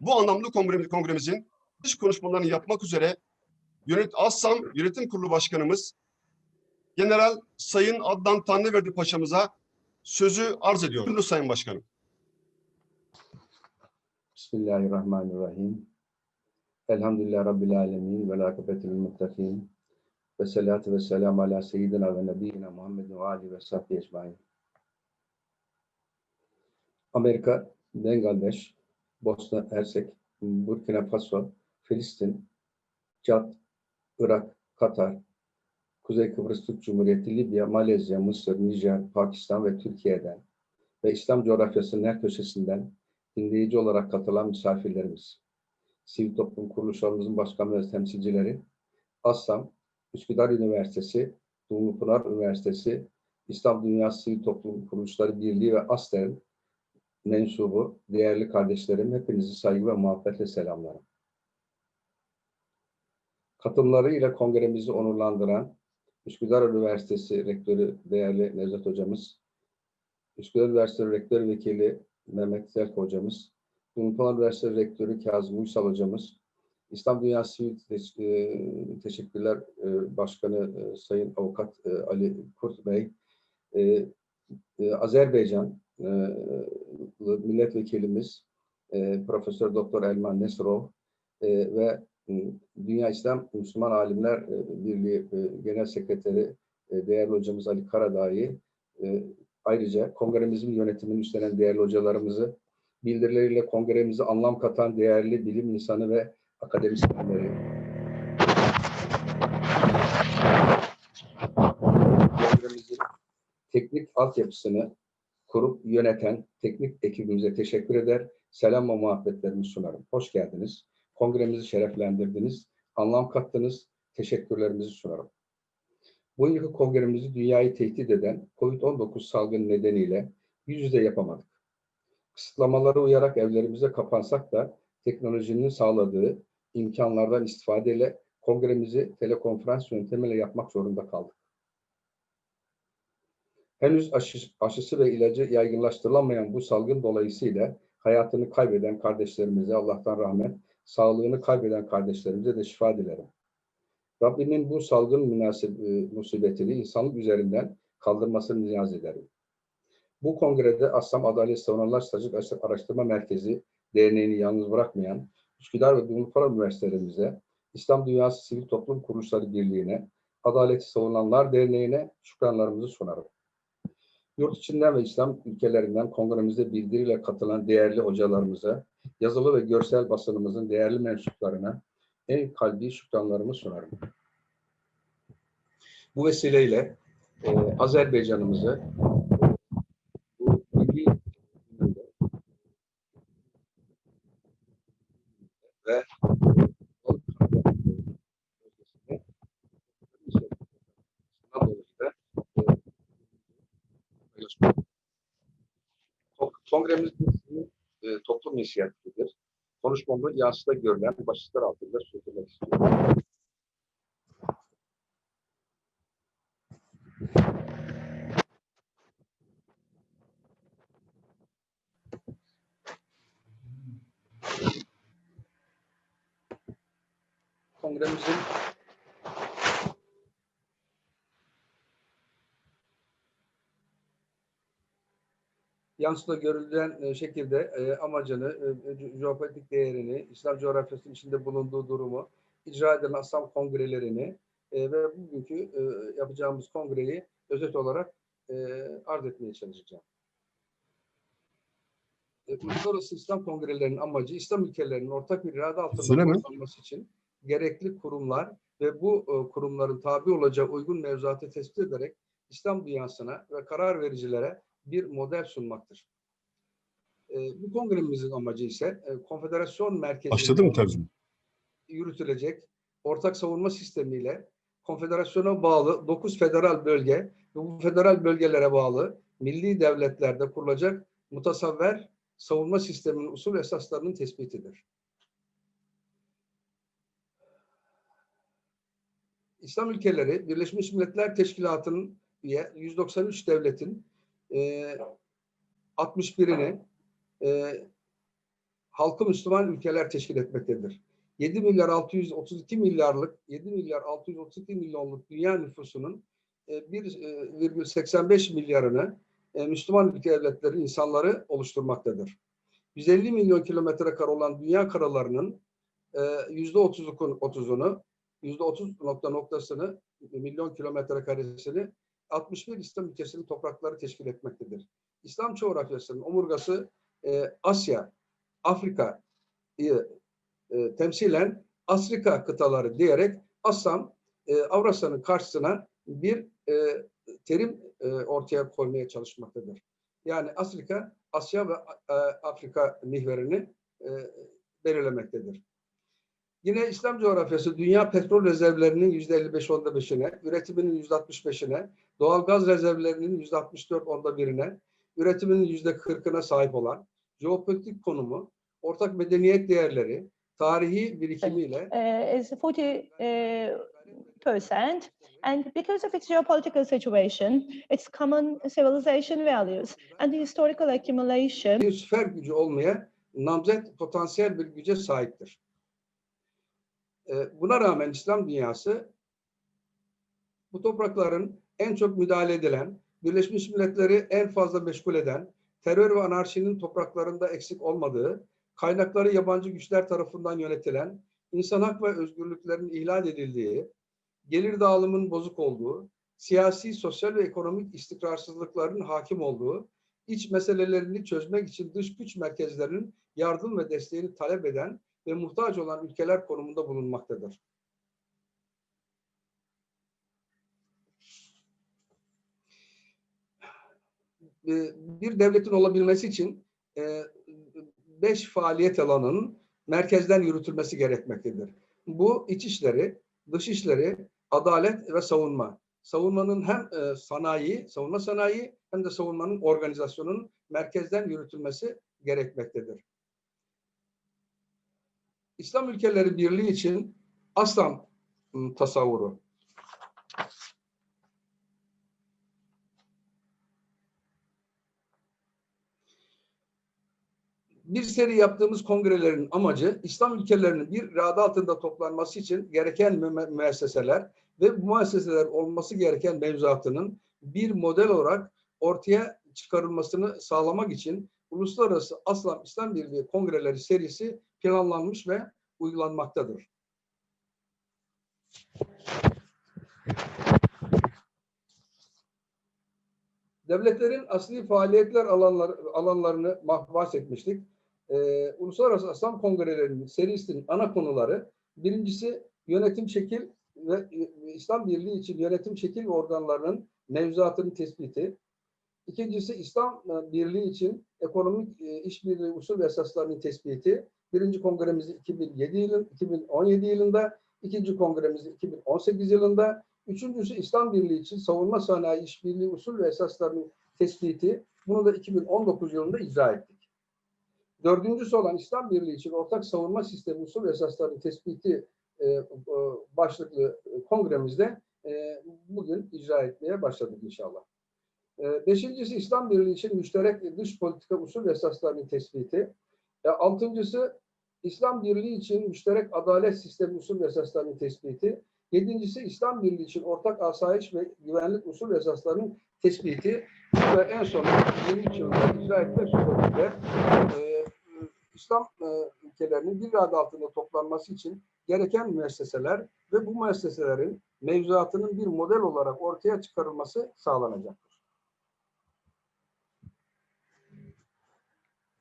Bu anlamda kongremiz, kongremizin dış konuşmalarını yapmak üzere yönet Assam Yönetim Kurulu Başkanımız General Sayın Adnan Tanrıverdi Paşa'mıza sözü arz ediyor. Buyurun Sayın Başkanım. Bismillahirrahmanirrahim. Elhamdülillah Rabbil alemin ve lakıbetil muttakin. Ve salatu ve selamu ala seyyidina ve nebiyyina Muhammedin ve ali ve sahbihi ecmain. Amerika, Bangladeş, Bosna Hersek, Burkina Faso, Filistin, Cad, Irak, Katar, Kuzey Kıbrıs Türk Cumhuriyeti, Libya, Malezya, Mısır, Nijer, Pakistan ve Türkiye'den ve İslam coğrafyasının her köşesinden dinleyici olarak katılan misafirlerimiz, sivil toplum kuruluşlarımızın başkanları ve temsilcileri, Assam, Üsküdar Üniversitesi, Dumlupınar Üniversitesi, İslam Dünyası Sivil Toplum Kuruluşları Birliği ve ASTER'in mensubu, değerli kardeşlerim, hepinizi saygı ve muhabbetle selamlarım. Katılımları ile kongremizi onurlandıran Üsküdar Üniversitesi Rektörü değerli Nevzat Hocamız, Üsküdar Üniversitesi Rektör Vekili Mehmet Zerk Hocamız, Dumlupınar Üniversitesi Rektörü Kazım Uysal Hocamız, İslam Dünyası Sivil e, Teşekkürler e, Başkanı e, Sayın Avukat Ali Kurt Bey, Azerbaycan milletvekilimiz e, Profesör Doktor Elman Nesrov e, ve e, Dünya İslam Müslüman Alimler e, Birliği e, Genel Sekreteri e, değerli hocamız Ali Karadağ'ı e, ayrıca kongremizin yönetimini üstlenen değerli hocalarımızı bildirileriyle kongremize anlam katan değerli bilim insanı ve akademisyenleri. Kongremizin teknik altyapısını kurup yöneten teknik ekibimize teşekkür eder. Selam ve muhabbetlerimi sunarım. Hoş geldiniz. Kongremizi şereflendirdiniz. Anlam kattınız. Teşekkürlerimizi sunarım. Bu yılki kongremizi dünyayı tehdit eden COVID-19 salgını nedeniyle yüz yüze yapamadık. Kısıtlamalara uyarak evlerimize kapansak da teknolojinin sağladığı imkanlardan istifadeyle kongremizi telekonferans yöntemiyle yapmak zorunda kaldık. Henüz aşı- aşısı ve ilacı yaygınlaştırılamayan bu salgın dolayısıyla hayatını kaybeden kardeşlerimize Allah'tan rahmet, sağlığını kaybeden kardeşlerimize de şifa dilerim. Rabbimin bu salgın münaseb e, musibetini insanlık üzerinden kaldırmasını niyaz ederim. Bu kongrede Assam Adalet Savunucular Stratejik Araştırma Merkezi Derneği'ni yalnız bırakmayan Üsküdar ve Dumlupınar Üniversitelerimize, İslam Dünyası Sivil Toplum Kuruluşları Birliği'ne, Adaleti Savunanlar Derneği'ne şükranlarımızı sunarım. Yurt içinden ve İslam ülkelerinden kongremize bildiriyle katılan değerli hocalarımıza, yazılı ve görsel basınımızın değerli mensuplarına en kalbi şükranlarımı sunarım. Bu vesileyle e, Azerbaycan'ımızı bu milli ve Bir e, toplum inisiyatifidir. Konuşmamı yansıda görülen başlıklar altında sürdürmek istiyorum. Kongremizin yansıda görülen e, şekilde e, amacını, e, e, jeopolitik değerini, İslam coğrafyasının içinde bulunduğu durumu, icra edilen Assam kongrelerini e, ve bugünkü e, yapacağımız kongreyi özet olarak e, arz etmeye çalışacağım. E, Uluslararası İslam kongrelerinin amacı İslam ülkelerinin ortak bir irade altında toplanması için gerekli kurumlar ve bu e, kurumların tabi olacağı uygun mevzuatı tespit ederek İslam dünyasına ve karar vericilere bir model sunmaktır. E, bu kongremizin amacı ise e, konfederasyon merkezinde Başladı mı tercüme? yürütülecek ortak savunma sistemiyle konfederasyona bağlı 9 federal bölge ve bu federal bölgelere bağlı milli devletlerde kurulacak mutasavver savunma sisteminin usul esaslarının tespitidir. İslam ülkeleri Birleşmiş Milletler Teşkilatı'nın üye 193 devletin e, 61'ini e, halkı Müslüman ülkeler teşkil etmektedir. 7 milyar 632 milyarlık 7 milyar 632 milyonluk dünya nüfusunun e, 1,85 milyarını e, Müslüman ülke devletleri insanları oluşturmaktadır. 150 milyon kilometre kare olan dünya karalarının e, yüzde 30'unu yüzde 30 nokta noktasını milyon kilometre karesini 61 İslam ülkesinin toprakları teşkil etmektedir. İslam coğrafyasının omurgası e, Asya, Afrika'yı e, temsilen Afrika kıtaları diyerek Assam, e, Avrasya'nın karşısına bir e, terim e, ortaya koymaya çalışmaktadır. Yani Afrika, Asya ve e, Afrika mihverini e, belirlemektedir. Yine İslam coğrafyası dünya petrol rezervlerinin yüzde 55 onda beşine, üretiminin yüzde 65'ine, doğal gaz rezervlerinin yüzde 64 onda birine, üretiminin yüzde 40'ına sahip olan, jeopolitik konumu, ortak medeniyet değerleri, tarihi birikimiyle uh, is 40 uh, percent. And because of its geopolitical situation, its common civilization values, and the historical accumulation bir süper gücü olmaya namzet potansiyel bir güce sahiptir. Ee, Buna rağmen İslam dünyası bu toprakların en çok müdahale edilen, Birleşmiş Milletleri en fazla meşgul eden, terör ve anarşinin topraklarında eksik olmadığı, kaynakları yabancı güçler tarafından yönetilen, insan hak ve özgürlüklerin ihlal edildiği, gelir dağılımının bozuk olduğu, siyasi, sosyal ve ekonomik istikrarsızlıkların hakim olduğu, iç meselelerini çözmek için dış güç merkezlerinin yardım ve desteğini talep eden ve muhtaç olan ülkeler konumunda bulunmaktadır. Bir devletin olabilmesi için e, beş faaliyet alanının merkezden yürütülmesi gerekmektedir. Bu iç işleri, dış işleri, adalet ve savunma. Savunmanın hem e, sanayi, savunma sanayi hem de savunmanın organizasyonunun merkezden yürütülmesi gerekmektedir. İslam ülkeleri birliği için aslan ım, tasavvuru. Bir seri yaptığımız kongrelerin amacı İslam ülkelerinin bir irade altında toplanması için gereken mü- müesseseler ve bu müesseseler olması gereken mevzuatının bir model olarak ortaya çıkarılmasını sağlamak için Uluslararası Aslan İslam Birliği Kongreleri serisi planlanmış ve uygulanmaktadır. Devletlerin asli faaliyetler alanlar, alanlarını bahsetmiştik. Ee, Uluslararası Aslan Kongrelerinin serisinin ana konuları birincisi yönetim şekil ve e, İslam Birliği için yönetim şekil organlarının mevzuatının tespiti. İkincisi İslam e, Birliği için ekonomik e, işbirliği usul ve esaslarının tespiti. Birinci kongremizi 2007 yılın, 2017 yılında, ikinci kongremizi 2018 yılında, üçüncüsü İslam Birliği için savunma sanayi işbirliği usul ve esaslarının tespiti. Bunu da 2019 yılında icra ettik. Dördüncüsü olan İslam Birliği için ortak savunma sistemi usul ve esaslarının tespiti e, e, başlıklı kongremizde e, bugün icra etmeye başladık inşallah. E, Beşincisi İslam Birliği için müşterek dış politika usul ve esaslarının tespiti. E, Altıncısı İslam Birliği için müşterek adalet sistemi usul ve esaslarının tespiti. Yedincisi İslam Birliği için ortak asayiş ve güvenlik usul ve esaslarının tespiti. Ve en son 23 yılında icra etmek suretiyle e, İslam e, ülkelerinin bir adı altında toplanması için gereken müesseseler ve bu müesseselerin mevzuatının bir model olarak ortaya çıkarılması sağlanacaktır.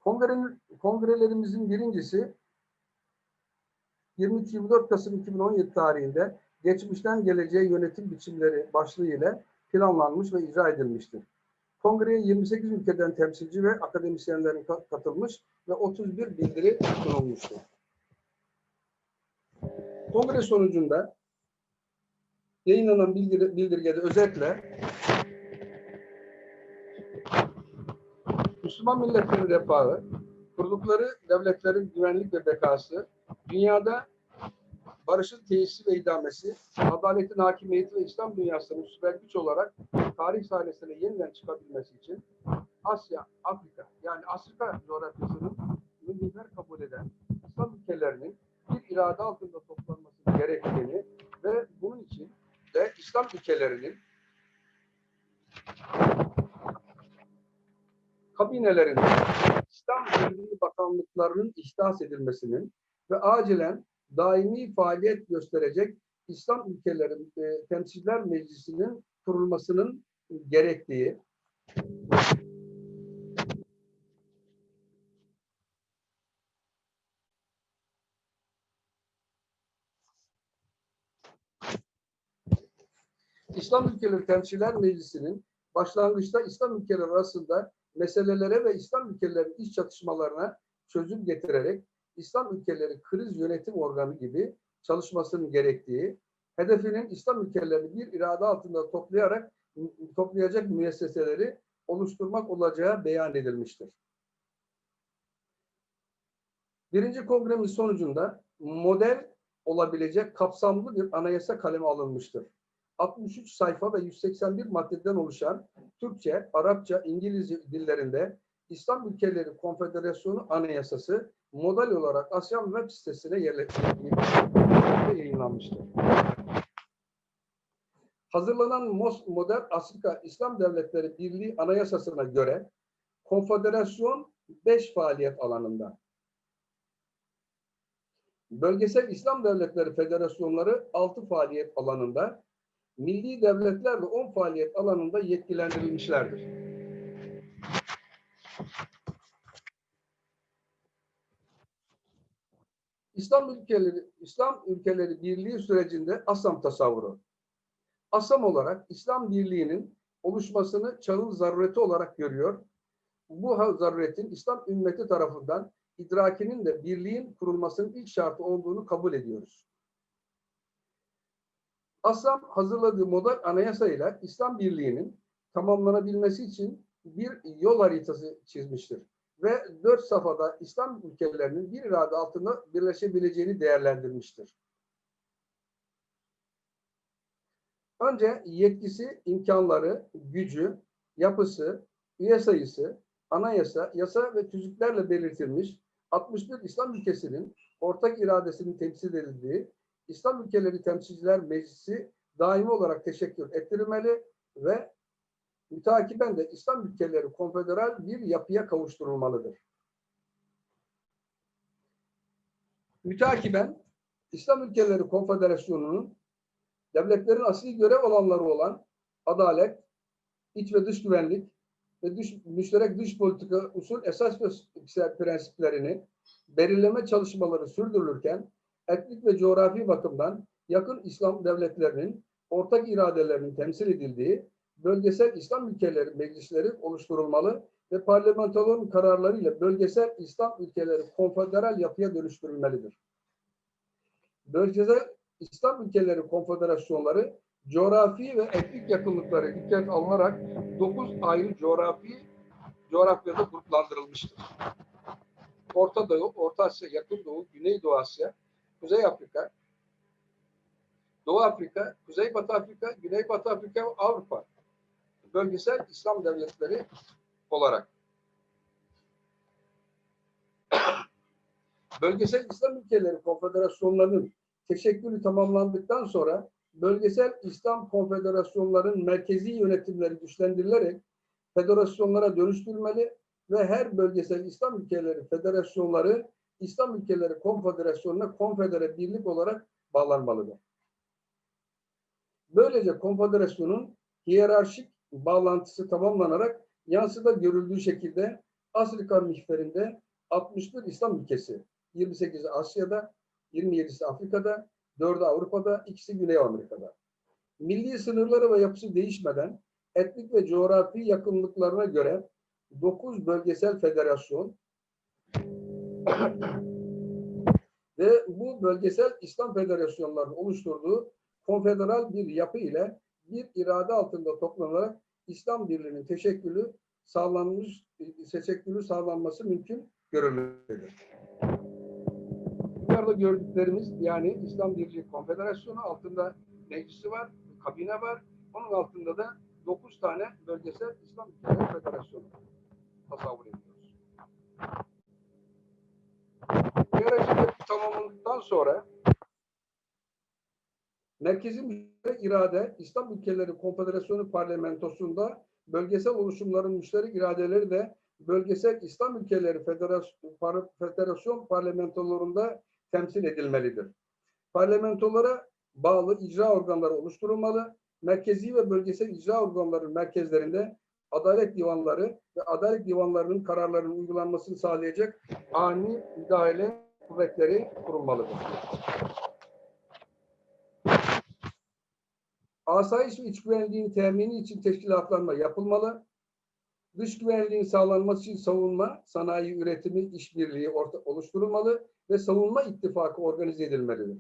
Kongrenin, kongrelerimizin birincisi 23-24 Kasım 2017 tarihinde geçmişten geleceğe yönetim biçimleri başlığı ile planlanmış ve icra edilmiştir. Kongreye 28 ülkeden temsilci ve akademisyenlerin ka- katılmış ve 31 bildiri sunulmuştur. Kongre sonucunda yayınlanan bildir- bildirgede özetle Müslüman milletlerin refahı, kurdukları devletlerin güvenlik ve bekası, dünyada barışın tesisi ve idamesi, adaletin hakimiyeti ve İslam dünyasının süper güç olarak tarih sahnesine yeniden çıkabilmesi için Asya, Afrika yani Afrika coğrafyasının müminler kabul eden İslam ülkelerinin bir irade altında toplanması gerektiğini ve bunun için de İslam ülkelerinin kabinelerinde İslam Birliği Bakanlıklarının ihdas edilmesinin ve acilen daimi faaliyet gösterecek İslam ülkelerin e, temsiller meclisinin kurulmasının gerektiği İslam Ülkeleri Temsiller Meclisi'nin başlangıçta İslam ülkeleri arasında meselelere ve İslam ülkelerinin iç çatışmalarına çözüm getirerek İslam ülkeleri kriz yönetim organı gibi çalışmasının gerektiği, hedefinin İslam ülkelerini bir irade altında toplayarak toplayacak müesseseleri oluşturmak olacağı beyan edilmiştir. Birinci kongremiz sonucunda model olabilecek kapsamlı bir anayasa kaleme alınmıştır. 63 sayfa ve 181 maddeden oluşan Türkçe, Arapça, İngilizce dillerinde İslam Ülkeleri Konfederasyonu Anayasası model olarak ASEAN web sitesine yayınlanmıştır. Hazırlanan Mos- Modern Afrika İslam Devletleri Birliği Anayasası'na göre konfederasyon 5 faaliyet alanında. Bölgesel İslam Devletleri Federasyonları 6 faaliyet alanında, milli devletler de 10 faaliyet alanında yetkilendirilmişlerdir. İslam ülkeleri İslam ülkeleri birliği sürecinde ASAM tasavvuru. ASAM olarak İslam birliğinin oluşmasını çağın zarureti olarak görüyor. Bu zaruretin İslam ümmeti tarafından idrakinin de birliğin kurulmasının ilk şartı olduğunu kabul ediyoruz. ASAM hazırladığı model anayasayla İslam birliğinin tamamlanabilmesi için bir yol haritası çizmiştir ve dört safhada İslam ülkelerinin bir irade altında birleşebileceğini değerlendirmiştir. Önce yetkisi, imkanları, gücü, yapısı, üye sayısı, anayasa, yasa ve tüzüklerle belirtilmiş 61 İslam ülkesinin ortak iradesinin temsil edildiği İslam Ülkeleri Temsilciler Meclisi daimi olarak teşekkür ettirilmeli ve mütakiben de İslam ülkeleri konfederal bir yapıya kavuşturulmalıdır. Mütakiben İslam Ülkeleri Konfederasyonu'nun devletlerin asli görev alanları olan adalet, iç ve dış güvenlik ve dış, müşterek dış politika usul esas ve prensiplerini belirleme çalışmaları sürdürülürken etnik ve coğrafi bakımdan yakın İslam devletlerinin ortak iradelerinin temsil edildiği bölgesel İslam ülkeleri meclisleri oluşturulmalı ve parlamentoların kararlarıyla bölgesel İslam ülkeleri konfederal yapıya dönüştürülmelidir. Bölgesel İslam ülkeleri konfederasyonları coğrafi ve etnik yakınlıkları dikkat alınarak 9 ayrı coğrafi coğrafyada gruplandırılmıştır. Orta Doğu, Orta Asya, Yakın Doğu, Güneydoğu Asya, Kuzey Afrika, Doğu Afrika, Kuzeybatı Afrika, Güneybatı Afrika ve Avrupa bölgesel İslam devletleri olarak. Bölgesel İslam ülkeleri konfederasyonlarının teşekkülü tamamlandıktan sonra bölgesel İslam konfederasyonlarının merkezi yönetimleri güçlendirilerek federasyonlara dönüştürülmeli ve her bölgesel İslam ülkeleri federasyonları İslam ülkeleri konfederasyonuna konfedere birlik olarak bağlanmalıdır. Böylece konfederasyonun hiyerarşik bağlantısı tamamlanarak yansıda görüldüğü şekilde Afrika mihverinde 61 İslam ülkesi, 28'i Asya'da, 27'si Afrika'da, 4'ü Avrupa'da, ikisi Güney Amerika'da. Milli sınırları ve yapısı değişmeden etnik ve coğrafi yakınlıklarına göre 9 bölgesel federasyon ve bu bölgesel İslam federasyonlarının oluşturduğu konfederal bir yapı ile bir irade altında toplanarak İslam birliğinin teşekkülü sağlanmış, teşekkülü sağlanması mümkün görülmektedir. Yukarıda gördüklerimiz yani İslam Birliği Konfederasyonu altında meclisi var, kabine var. Onun altında da 9 tane bölgesel İslam Federasyonu tasavvur ediyoruz. Tamamlandıktan sonra Merkezi Müşterek İrade İslam Ülkeleri Konfederasyonu Parlamentosu'nda bölgesel oluşumların müşterek iradeleri de bölgesel İslam Ülkeleri Federasyon, Federasyon parlamentolarında temsil edilmelidir. Parlamentolara bağlı icra organları oluşturulmalı. Merkezi ve bölgesel icra organları merkezlerinde adalet divanları ve adalet divanlarının kararlarının uygulanmasını sağlayacak ani müdahale kuvvetleri kurulmalıdır. Asayiş ve iç güvenliğin temini için teşkilatlanma yapılmalı. Dış güvenliğin sağlanması için savunma, sanayi üretimi, işbirliği orta, oluşturulmalı ve savunma ittifakı organize edilmelidir.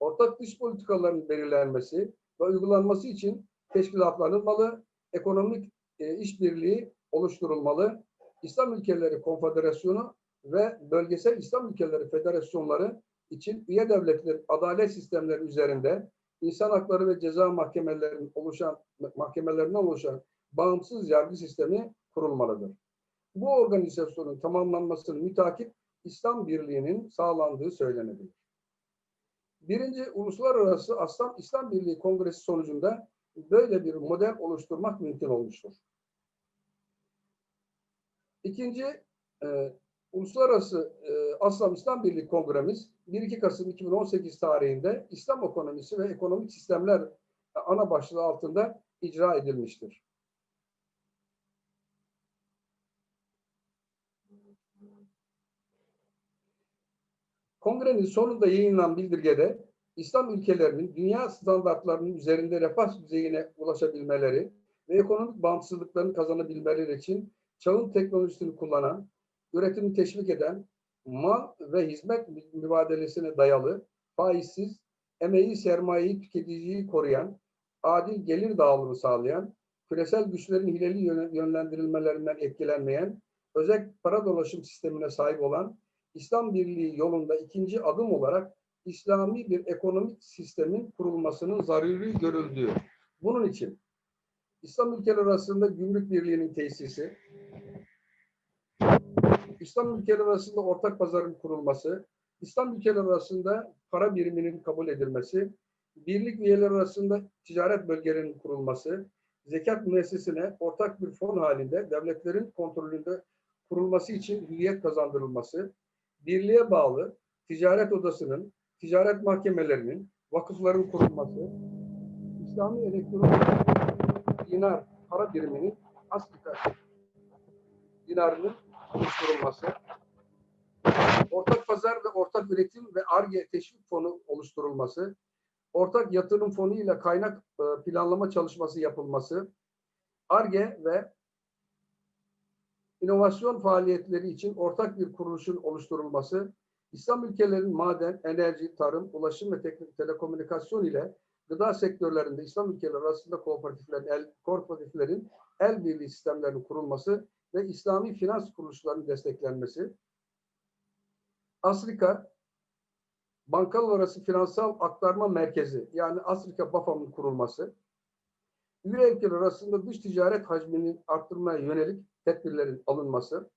Ortak dış politikaların belirlenmesi ve uygulanması için teşkilatlanılmalı, ekonomik e, işbirliği oluşturulmalı. İslam Ülkeleri Konfederasyonu ve bölgesel İslam Ülkeleri Federasyonları için üye devletlerin adalet sistemleri üzerinde insan hakları ve ceza mahkemelerinin oluşan mahkemelerinden oluşan bağımsız yargı sistemi kurulmalıdır. Bu organizasyonun tamamlanmasının mütakip İslam Birliği'nin sağlandığı söylenebilir. Birinci Uluslararası Aslan İslam Birliği Kongresi sonucunda böyle bir model oluşturmak mümkün olmuştur. İkinci, e, Uluslararası e, Aslam İslam Birliği Kongremiz 1-2 Kasım 2018 tarihinde İslam ekonomisi ve ekonomik sistemler ana başlığı altında icra edilmiştir. Kongrenin sonunda yayınlanan bildirgede İslam ülkelerinin dünya standartlarının üzerinde refah düzeyine ulaşabilmeleri ve ekonomik bağımsızlıklarını kazanabilmeleri için çağın teknolojisini kullanan, üretimi teşvik eden, mal ve hizmet mübadelesine dayalı, faizsiz, emeği, sermayeyi, tüketiciyi koruyan, adil gelir dağılımı sağlayan, küresel güçlerin hileli yönlendirilmelerinden etkilenmeyen, özel para dolaşım sistemine sahip olan, İslam Birliği yolunda ikinci adım olarak İslami bir ekonomik sistemin kurulmasının zaruri görüldüğü. Bunun için İslam ülkeleri arasında gümrük birliğinin tesisi, İslam ülkeleri arasında ortak pazarın kurulması, İslam ülkeleri arasında para biriminin kabul edilmesi, birlik üyeleri arasında ticaret bölgelerinin kurulması, zekat müessesine ortak bir fon halinde devletlerin kontrolünde kurulması için hüviyet kazandırılması, birliğe bağlı ticaret odasının, ticaret mahkemelerinin, vakıfların kurulması, İslami elektronik dinar para biriminin Afrika dinarının oluşturulması, ortak pazar ve ortak üretim ve ARGE teşvik fonu oluşturulması, ortak yatırım fonu ile kaynak e, planlama çalışması yapılması, ARGE ve inovasyon faaliyetleri için ortak bir kuruluşun oluşturulması, İslam ülkelerinin maden, enerji, tarım, ulaşım ve teknik telekomünikasyon ile gıda sektörlerinde İslam ülkeleri arasında kooperatiflerin, el, kooperatiflerin el birliği sistemlerinin kurulması ve İslami finans kuruluşlarının desteklenmesi, Afrika Bankalar Arası Finansal Aktarma Merkezi yani Afrika BAFA'nın kurulması, üye ülkeler arasında dış ticaret hacmini arttırmaya yönelik tedbirlerin alınması,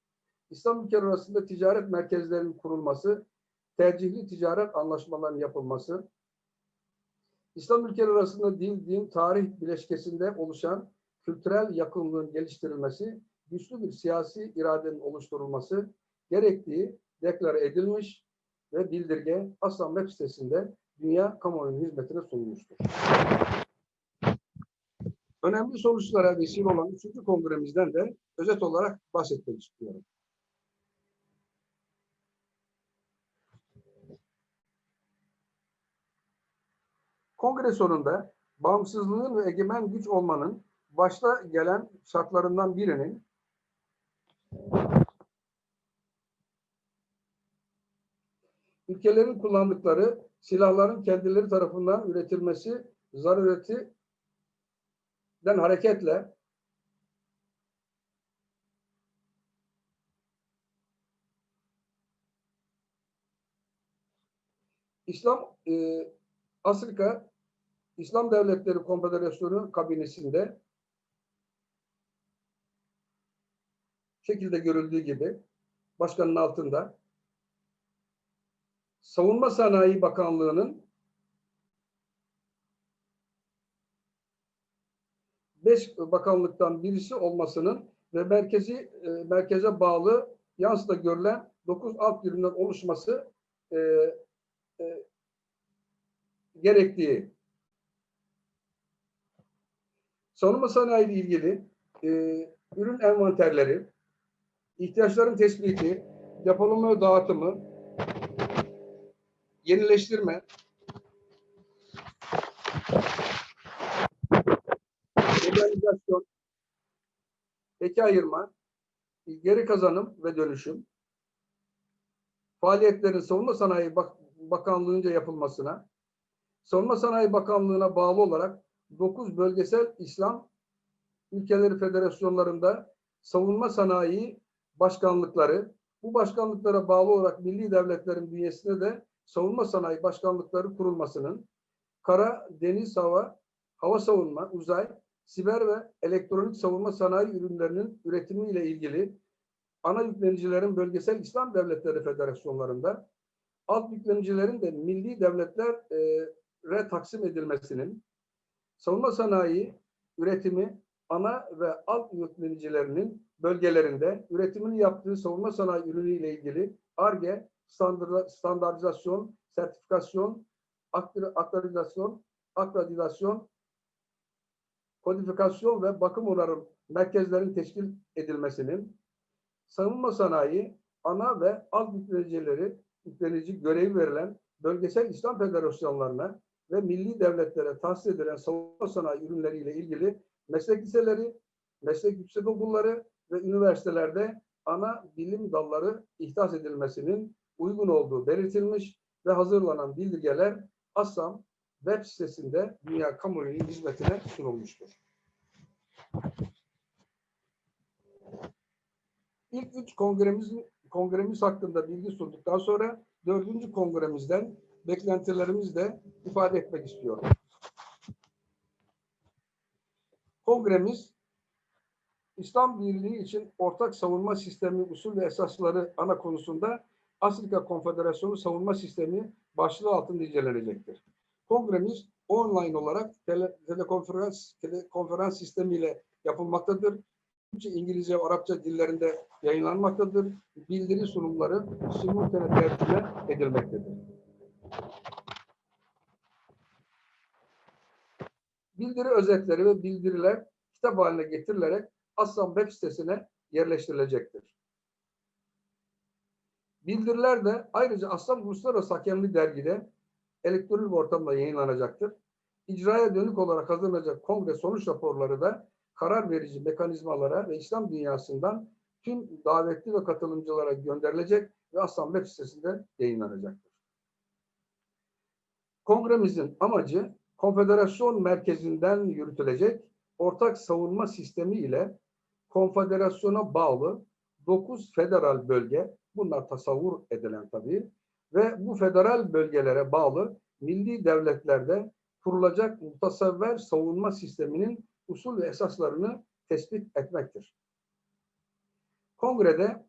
İslam ülkeleri arasında ticaret merkezlerinin kurulması, tercihli ticaret anlaşmalarının yapılması, İslam ülkeleri arasında dil, din, tarih bileşkesinde oluşan kültürel yakınlığın geliştirilmesi, güçlü bir siyasi iradenin oluşturulması gerektiği deklare edilmiş ve bildirge Aslan web sitesinde dünya kamuoyunun hizmetine sunulmuştur. Önemli sonuçlara vesile olan 3. kongremizden de özet olarak bahsetmek istiyorum. Kongre sonunda bağımsızlığın ve egemen güç olmanın başta gelen şartlarından birinin ülkelerin kullandıkları silahların kendileri tarafından üretilmesi zaruretinden hareketle İslam e, Afrika İslam Devletleri Konfederasyonu kabinesinde şekilde görüldüğü gibi başkanın altında Savunma Sanayi Bakanlığı'nın beş bakanlıktan birisi olmasının ve merkezi e, merkeze bağlı yansıda görülen dokuz alt birimden oluşması e, e, gerektiği. Savunma sanayi ile ilgili e, ürün envanterleri, ihtiyaçların tespiti, depolama ve dağıtımı, yenileştirme, modernizasyon, eki ayırma, geri kazanım ve dönüşüm, faaliyetlerin Savunma Sanayi Bak- Bakanlığı'nca yapılmasına, Savunma Sanayi Bakanlığı'na bağlı olarak 9 bölgesel İslam ülkeleri federasyonlarında savunma sanayi başkanlıkları, bu başkanlıklara bağlı olarak milli devletlerin bünyesinde de savunma sanayi başkanlıkları kurulmasının kara, deniz, hava, hava savunma, uzay, siber ve elektronik savunma sanayi ürünlerinin üretimiyle ilgili ana yüklenicilerin bölgesel İslam devletleri federasyonlarında alt yüklenicilerin de milli devletlere taksim edilmesinin savunma sanayi üretimi ana ve alt yüklenicilerinin bölgelerinde üretimini yaptığı savunma sanayi ürünüyle ilgili ARGE, standartizasyon, sertifikasyon, akreditasyon, akreditasyon, kodifikasyon ve bakım onarım merkezlerin teşkil edilmesinin savunma sanayi ana ve alt yüklenicileri yüklenici görevi verilen bölgesel İslam federasyonlarına ve milli devletlere tahsis edilen savunma sanayi ürünleriyle ilgili meslek liseleri, meslek yüksekokulları ve üniversitelerde ana bilim dalları ihdas edilmesinin uygun olduğu belirtilmiş ve hazırlanan bildirgeler ASSAM web sitesinde dünya kamuoyunun hizmetine sunulmuştur. İlk üç kongremiz, kongremiz hakkında bilgi sunduktan sonra dördüncü kongremizden beklentilerimizi de ifade etmek istiyorum. Kongremiz İslam Birliği için ortak savunma sistemi usul ve esasları ana konusunda Afrika Konfederasyonu Savunma Sistemi başlığı altında incelenecektir. Kongremiz online olarak tele, telekonferans, telekonferans sistemiyle yapılmaktadır. İngilizce ve Arapça dillerinde yayınlanmaktadır. Bildiri sunumları simultane tercüme edilmektedir. Bildiri özetleri ve bildiriler kitap haline getirilerek Assam web sitesine yerleştirilecektir. Bildiriler de ayrıca Assam Uluslararası Hakemli Dergi'de elektronik ortamda yayınlanacaktır. İcraya dönük olarak hazırlanacak kongre sonuç raporları da karar verici mekanizmalara ve İslam dünyasından tüm davetli ve katılımcılara gönderilecek ve Assam web sitesinde yayınlanacaktır. Kongremizin amacı konfederasyon merkezinden yürütülecek ortak savunma sistemi ile konfederasyona bağlı 9 federal bölge, bunlar tasavvur edilen tabii, ve bu federal bölgelere bağlı milli devletlerde kurulacak mutasavver savunma sisteminin usul ve esaslarını tespit etmektir. Kongrede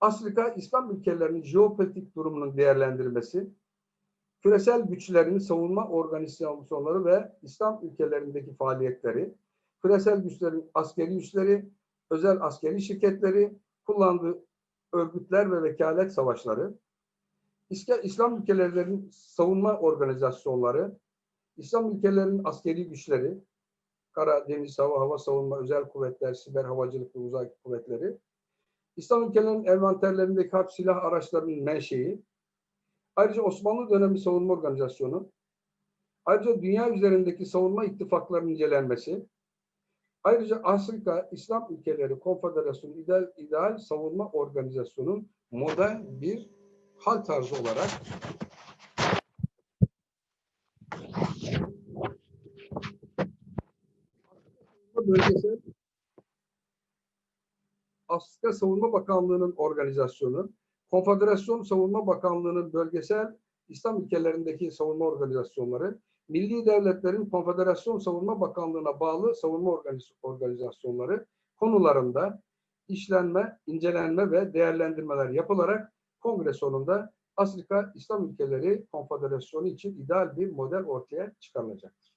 Afrika İslam ülkelerinin jeopolitik durumunun değerlendirilmesi, küresel güçlerin savunma organizasyonları ve İslam ülkelerindeki faaliyetleri, küresel güçlerin askeri güçleri, özel askeri şirketleri, kullandığı örgütler ve vekalet savaşları, İslam ülkelerinin savunma organizasyonları, İslam ülkelerinin askeri güçleri, kara, deniz, hava, hava savunma, özel kuvvetler, siber havacılık ve uzay kuvvetleri, İslam ülkelerinin envanterlerindeki harp silah araçlarının menşei, ayrıca Osmanlı dönemi savunma organizasyonu, ayrıca dünya üzerindeki savunma ittifaklarının incelenmesi, ayrıca Afrika İslam Ülkeleri Konfederasyonu İdeal, İdeal Savunma Organizasyonu'nun model bir hal tarzı olarak bölgesel Afrika Savunma Bakanlığı'nın organizasyonu, Konfederasyon Savunma Bakanlığı'nın bölgesel İslam ülkelerindeki savunma organizasyonları, milli devletlerin Konfederasyon Savunma Bakanlığı'na bağlı savunma organiz- organizasyonları konularında işlenme, incelenme ve değerlendirmeler yapılarak kongre sonunda Afrika İslam Ülkeleri Konfederasyonu için ideal bir model ortaya çıkarılacaktır.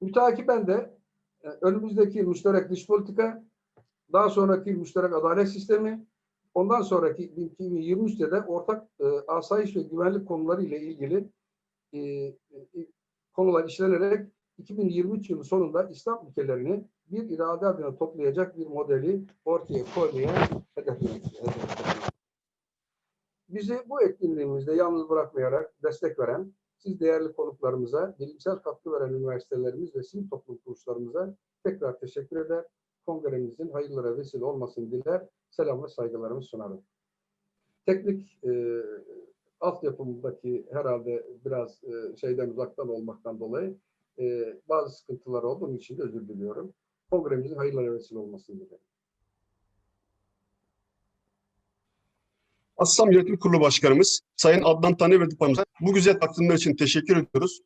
Müteakiben de önümüzdeki müşterek dış politika, daha sonraki müşterek adalet sistemi, ondan sonraki 2023'te de ortak e, asayiş ve güvenlik konuları ile ilgili e, e, konular işlenerek 2023 yılı sonunda İslam ülkelerini bir irade adına toplayacak bir modeli ortaya koymaya hedefliyoruz. Bizi bu etkinliğimizde yalnız bırakmayarak destek veren, siz değerli konuklarımıza, bilimsel katkı veren üniversitelerimiz ve sivil toplum kuruluşlarımıza tekrar teşekkür eder. Kongremizin hayırlara vesile olmasını diler. Selam ve saygılarımı sunarım. Teknik e, altyapımdaki herhalde biraz e, şeyden uzaktan olmaktan dolayı e, bazı sıkıntılar oldu. Bunun için de özür diliyorum. Kongremizin hayırlara vesile olmasını dilerim. Assam Yönetim Kurulu Başkanımız Sayın Adnan Tanrıverdi Paşa'mıza bu güzel takdimler için teşekkür ediyoruz.